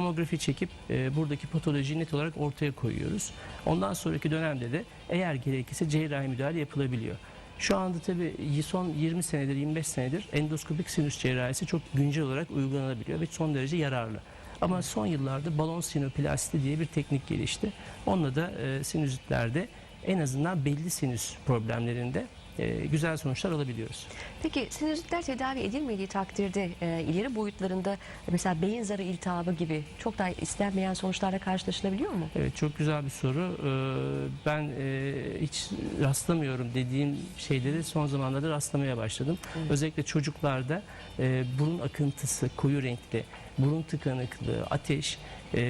tomografi çekip e, buradaki patolojiyi net olarak ortaya koyuyoruz. Ondan sonraki dönemde de eğer gerekirse cerrahi müdahale yapılabiliyor. Şu anda tabii son 20 senedir, 25 senedir endoskopik sinüs cerrahisi çok güncel olarak uygulanabiliyor ve son derece yararlı. Ama son yıllarda balon sinoplasti diye bir teknik gelişti. Onunla da e, sinüzitlerde en azından belli sinüs problemlerinde e, güzel sonuçlar alabiliyoruz. Peki sinüzitler tedavi edilmediği takdirde e, ileri boyutlarında mesela beyin zarı iltihabı gibi çok da istenmeyen sonuçlarla karşılaşılabiliyor mu? Evet çok güzel bir soru. Ee, Ben e, hiç rastlamıyorum dediğim şeyleri son zamanlarda rastlamaya başladım. Özellikle çocuklarda e, burun akıntısı, koyu renkli, burun tıkanıklığı, ateş, e,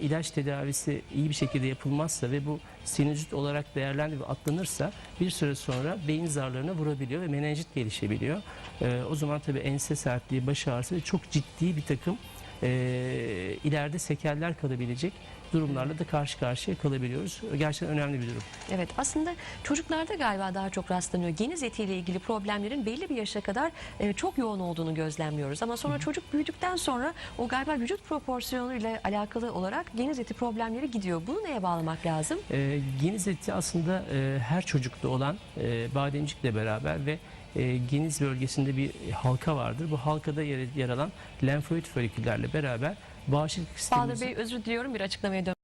ilaç tedavisi iyi bir şekilde yapılmazsa ve bu sinüzit olarak değerlendirilip ve atlanırsa bir süre sonra beyin zarlarına vurabiliyor ve menenjit gelişebiliyor. E, O zaman tabii ense sertliği, baş ağrısı ve çok ciddi bir takım e, ileride sekeller kalabilecek durumlarla da karşı karşıya kalabiliyoruz. Gerçekten önemli bir durum. Evet aslında çocuklarda galiba daha çok rastlanıyor. Geniz etiyle ilgili problemlerin belli bir yaşa kadar e, çok yoğun olduğunu gözlemliyoruz. Ama sonra çocuk büyüdükten sonra o galiba vücut proporsiyonuyla alakalı olarak geniz eti problemleri gidiyor. Bunu neye bağlamak lazım? E, geniz eti aslında e, her çocukta olan e, bademcikle beraber ve e, geniz bölgesinde bir halka vardır. Bu halkada yer, yer alan lenfoid foliküllerle beraber bağışıklık Bahadır sistemimizi Bey özür diliyorum bir açıklamaya dön.